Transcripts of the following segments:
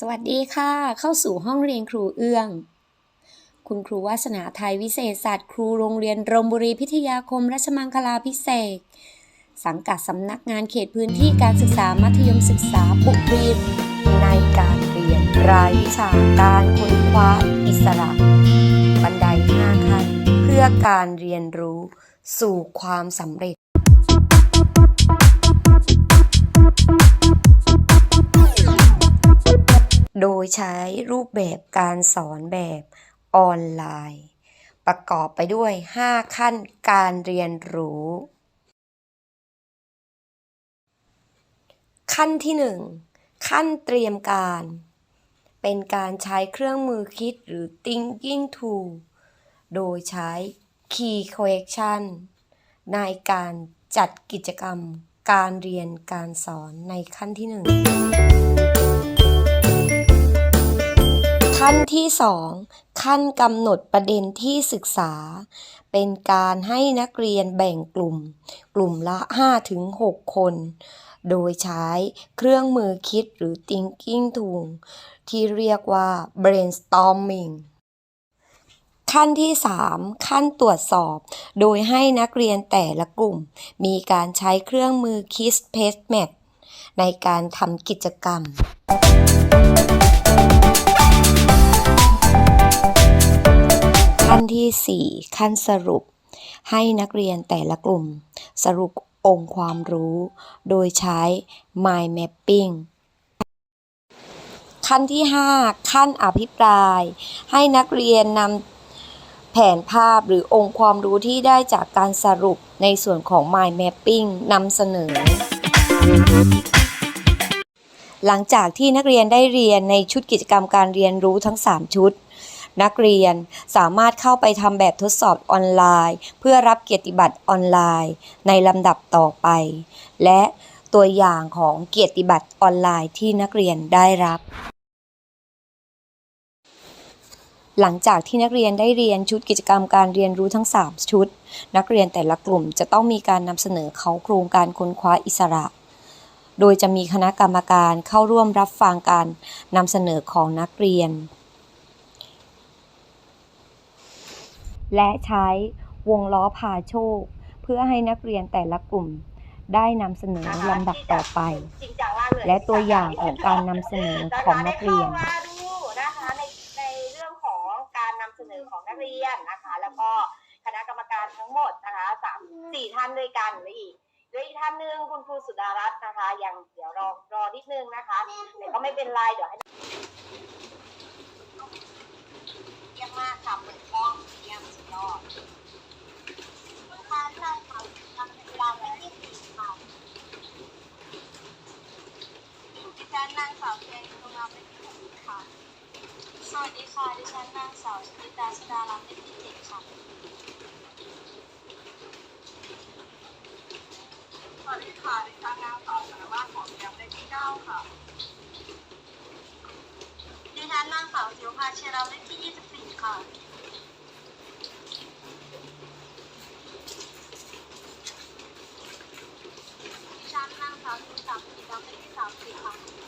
สวัสดีค่ะ เข้าสู่ห้องเรียนครูเอื้อง คุณครูวาสนาไทยวิเศษศาสตร์ครูโรงเรียนรมบุรีพิทยาคมรัชมังคลาพิเศษสังกัดสำนักงานเขตพื้นที่การศึกษามัธยมศึกษาบุรีรัมย์ในการเรียนรายวิชาการค้นคว้าอิสระ บันได5ขั้นเพื่อการเรียนรู้สู่ความสำเร็จ โดยใช้รูปแบบการสอนแบบออนไลน์ ประกอบไปด้วย 5 ขั้นการเรียนรู้ ขั้นที่ 1 ขั้นเตรียมการ เป็นการใช้เครื่องมือคิดหรือ thinking tool โดยใช้ key question ในการจัดกิจกรรมการเรียนการสอนในขั้นที่ 1 ขั้นที่ 2 ขั้นกำหนดประเด็นที่ศึกษา เป็นการให้นักเรียนแบ่งกลุ่ม กลุ่มละ 5-6 คน โดยใช้เครื่องมือคิดหรือ thinking tool ที่เรียกว่า brainstorming ขั้นที่ 3 ขั้นตรวจสอบ โดยให้นักเรียนแต่ละกลุ่ม มีการใช้เครื่องมือ KISS Paste Map ในการทำกิจกรรม ขั้นที่ 4 ขั้นสรุป ให้นักเรียนแต่ละกลุ่ม สรุปองค์ความรู้ โดยใช้ mind mapping ขั้นที่ 5 ขั้นอภิปราย ให้นักเรียนนำแผนภาพหรือองค์ความรู้ที่ได้จากการสรุปในส่วนของ mind mapping นำเสนอ หลังจากที่นักเรียนได้เรียนในชุดกิจกรรมการเรียนรู้ทั้ง 3 ชุด นักเรียนสามารถเข้าไปทำแบบทดสอบออนไลน์ เพื่อรับเกียรติบัตรออนไลน์ ในลำดับต่อไป และตัวอย่างของเกียรติบัตรออนไลน์ที่นักเรียนได้รับ หลังจากที่นักเรียนได้เรียนชุดกิจกรรมการเรียนรู้ทั้ง 3 ชุด นักเรียนแต่ละกลุ่มจะต้องมีการนำเสนอเขาโครงการค้นคว้าอิสระโดยจะมีคณะกรรมการเข้าร่วมรับฟังการนำเสนอของนักเรียน และใช้วงล้อพาโชค เพื่อให้นักเรียนแต่ละกลุ่มได้นำเสนอลำดับต่อไป และตัวอย่างของการนำเสนอของนักเรียนมาดูนะคะในในเรื่องของการนำเสนอของนักเรียนนะคะ แล้วก็คณะกรรมการทั้งหมดนะคะสามสี่ท่านด้วยกันและอีกด้วยอีกท่านหนึ่งคุณครูสุดารัตน์นะคะยังเดี๋ยวรอรอนิดนึงนะคะแต่ก็ไม่เป็นไรเดี๋ยวให้เยมมากค่ะเปิดกล้องเยี่ยมสุดยอดลูกค้าใช่ค่ะทำเวลาไว้ที่สี่ค่ะดิฉันนางสาวเพียงตรงเราเป็นที่หกค่ะ สวัสดีค่ะ ดิฉันนางสาวชลิตาชดาลักษณ์เป็นที่เจ็ดค่ะ สวัสดีค่ะ ดิฉันนางสาวสารวัตรของเตรียมเลขที่เก้าค่ะ ดิฉันนางสาวจิวภาเชยราเลขที่ยี่สิบ ค่ะช่างนนางสาวสุสามสีดำเลขที่สามสิบค่ะ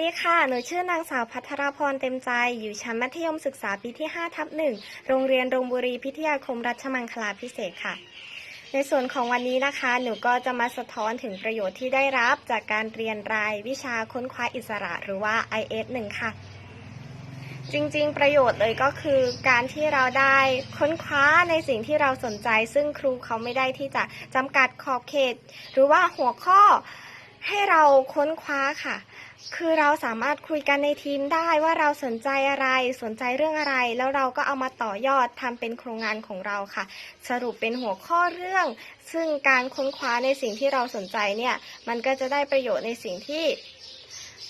ดีค่ะ หนูชื่อนางสาวพัทรพรเต็มใจ อยู่ชั้นมัธยมศึกษาปีที่5ทับหนึ่งโรงเรียนโรงบุรีพิทยาคมรัชมังคลาพิเศษค่ะ ในส่วนของวันนี้นะคะ หนูก็จะมาสะท้อนถึงประโยชน์ที่ได้รับจากการเรียนรายวิชาค้นคว้าอิสระหรือว่า IS 1ค่ะ จริงๆ ประโยชน์เลยก็คือการที่เราได้ค้นคว้าในสิ่งที่เราสนใจ ซึ่งครูเขาไม่ได้ที่จะจำกัดขอบเขต หรือว่าหัวข้อให้เราค้นคว้าค่ะ คือเราสามารถคุยกันในทีมได้ว่าเราสนใจอะไรสนใจเรื่องอะไร แล้วเราก็เอามาต่อยอดทำเป็นโครงงานของเราค่ะ สรุปเป็นหัวข้อเรื่อง ซึ่งการค้นคว้าในสิ่งที่เราสนใจเนี่ยมันก็จะได้ประโยชน์ในสิ่งที่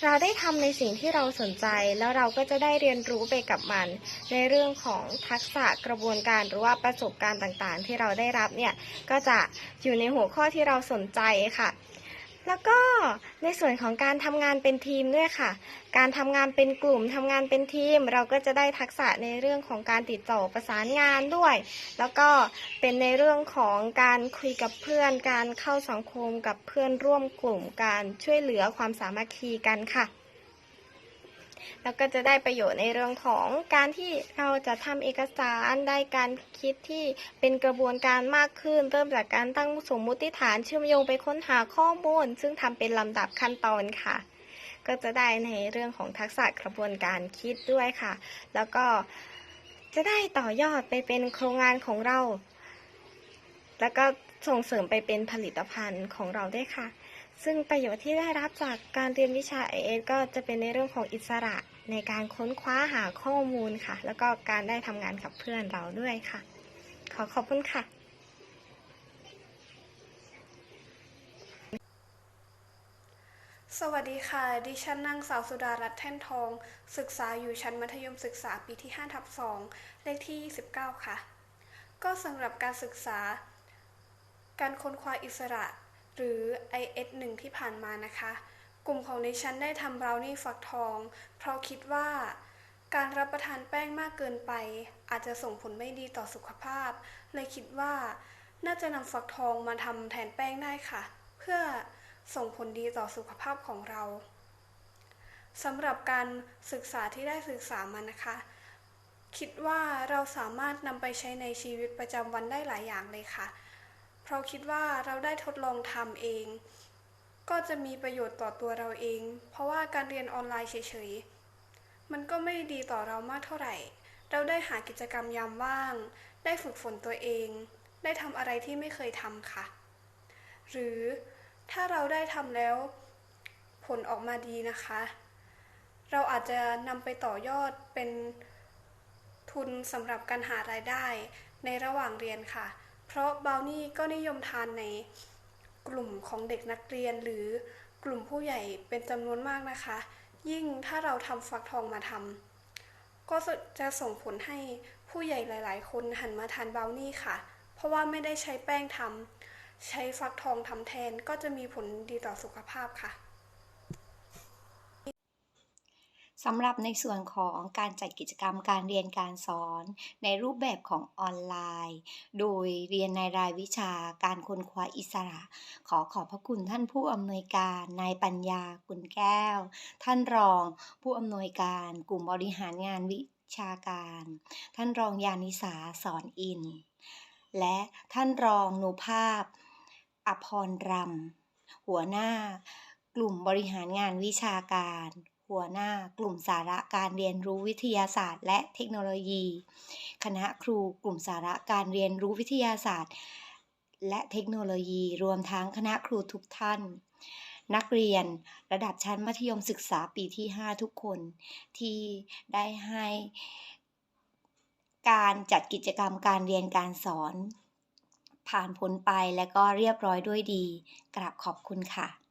เราได้ทำในสิ่งที่เราสนใจ แล้วเราก็จะได้เรียนรู้ไปกับมัน ในเรื่องของทักษะกระบวนการหรือว่าประสบการณ์ต่างๆ ที่เราได้รับเนี่ยก็จะอยู่ในหัวข้อที่เราสนใจค่ะ แล้วก็ในส่วนของการทำงานเป็นทีมด้วยค่ะ การทำงานเป็นกลุ่มทำงานเป็นทีม เราก็จะได้ทักษะในเรื่องของการติดต่อประสานงานด้วย แล้วก็เป็นในเรื่องของการคุยกับเพื่อน การเข้าสังคมกับเพื่อนร่วมกลุ่ม การช่วยเหลือความสามัคคีกันค่ะ แล้วก็จะได้ประโยชน์ในเรื่องของการที่เราจะทำเอกสารได้การคิดที่เป็นกระบวนการมากขึ้น เริ่มจากการตั้งสมมุติฐานเชื่อมโยงไปค้นหาข้อมูล ซึ่งทำเป็นลำดับขั้นตอนค่ะ ก็จะได้ในเรื่องของทักษะกระบวนการคิดด้วยค่ะ แล้วก็จะได้ต่อยอดไปเป็นโครงงานของเรา แล้วก็ส่งเสริมไปเป็นผลิตภัณฑ์ของเราด้วยค่ะ ซึ่งประโยชน์ที่ได้รับจากการเรียนวิชา IS ก็จะเป็นในเรื่องของอิสระในการค้นคว้าหาข้อมูลค่ะ แล้วก็การได้ทำงานกับเพื่อนเราด้วยค่ะ ขอขอบคุณค่ะ สวัสดีค่ะ ดิฉันนางสาวสุดารัตน์แท่นทอง ศึกษาอยู่ชั้นมัธยมศึกษาปีที่5ทับ2เลขที่ 29 ค่ะ ก็สำหรับการศึกษา การค้นคว้าอิสระ หรือ IS 1 ที่ผ่านมานะคะ กลุ่มของดิฉันได้ทำบราวนี่ฟักทอง เพราะคิดว่า การรับประทานแป้งมากเกินไป อาจจะส่งผลไม่ดีต่อสุขภาพ เลยคิดว่า น่าจะนำฟักทองมาทำแทนแป้งได้ค่ะ เพื่อส่งผลดีต่อสุขภาพของเราสำหรับการศึกษาที่ได้ศึกษามานะคะ คิดว่าเราสามารถนำไปใช้ในชีวิตประจำวันได้หลายอย่างเลยค่ะ เพราะคิดว่าเราได้ทดลองทำเอง ก็จะมีประโยชน์ต่อตัวเราเอง เพราะว่าการเรียนออนไลน์เฉยๆ มันก็ไม่ดีต่อเรามากเท่าไหร่ เราได้หากิจกรรมยามว่าง ได้ฝึกฝนตัวเอง ได้ทำอะไรที่ไม่เคยทำค่ะ หรือถ้าเราได้ทำแล้ว ผลออกมาดีนะคะ เราอาจจะนำไปต่อยอดเป็นทุนสำหรับการหารายได้ในระหว่างเรียนค่ะ เพราะบราวนี่ก็นิยมทานในกลุ่มของเด็กนักเรียนหรือกลุ่มผู้ใหญ่เป็นจำนวนมากนะคะ ยิ่งถ้าเราทำฟักทองมาทำก็จะส่งผลให้ผู้ใหญ่หลาย ๆ คนหันมาทานบราวนี่ค่ะ เพราะว่าไม่ได้ใช้แป้งทำใช้ฟักทองทำแทนก็จะมีผลดีต่อสุขภาพค่ะ สำหรับในส่วนของการจัดกิจกรรมการเรียนการสอนในรูปแบบของออนไลน์ โดยเรียนในรายวิชาการค้นคว้าอิสระ ขอขอบพระคุณท่านผู้อำนวยการนายปัญญากุลแก้ว ท่านรองผู้อำนวยการกลุ่มบริหารงานวิชาการ ท่านรองยานิสาสอนอิน และท่านรองนุภาพ อภรรำหัวหน้ากลุ่มบริหารงานวิชาการ หัวหน้ากลุ่มสาระการเรียนรู้วิทยาศาสตร์ และเทคโนโลยี คณะครูกลุ่มสาระการเรียนรู้วิทยาศาสตร์ และเทคโนโลยี รวมทั้งคณะครูทุกท่าน นักเรียนระดับชั้นมัธยมศึกษาปีที่ 5 ทุกคน ที่ได้ให้การจัดกิจกรรมการเรียนการสอน ผ่านพ้นไปและก็เรียบร้อยด้วยดี กราบขอบคุณค่ะ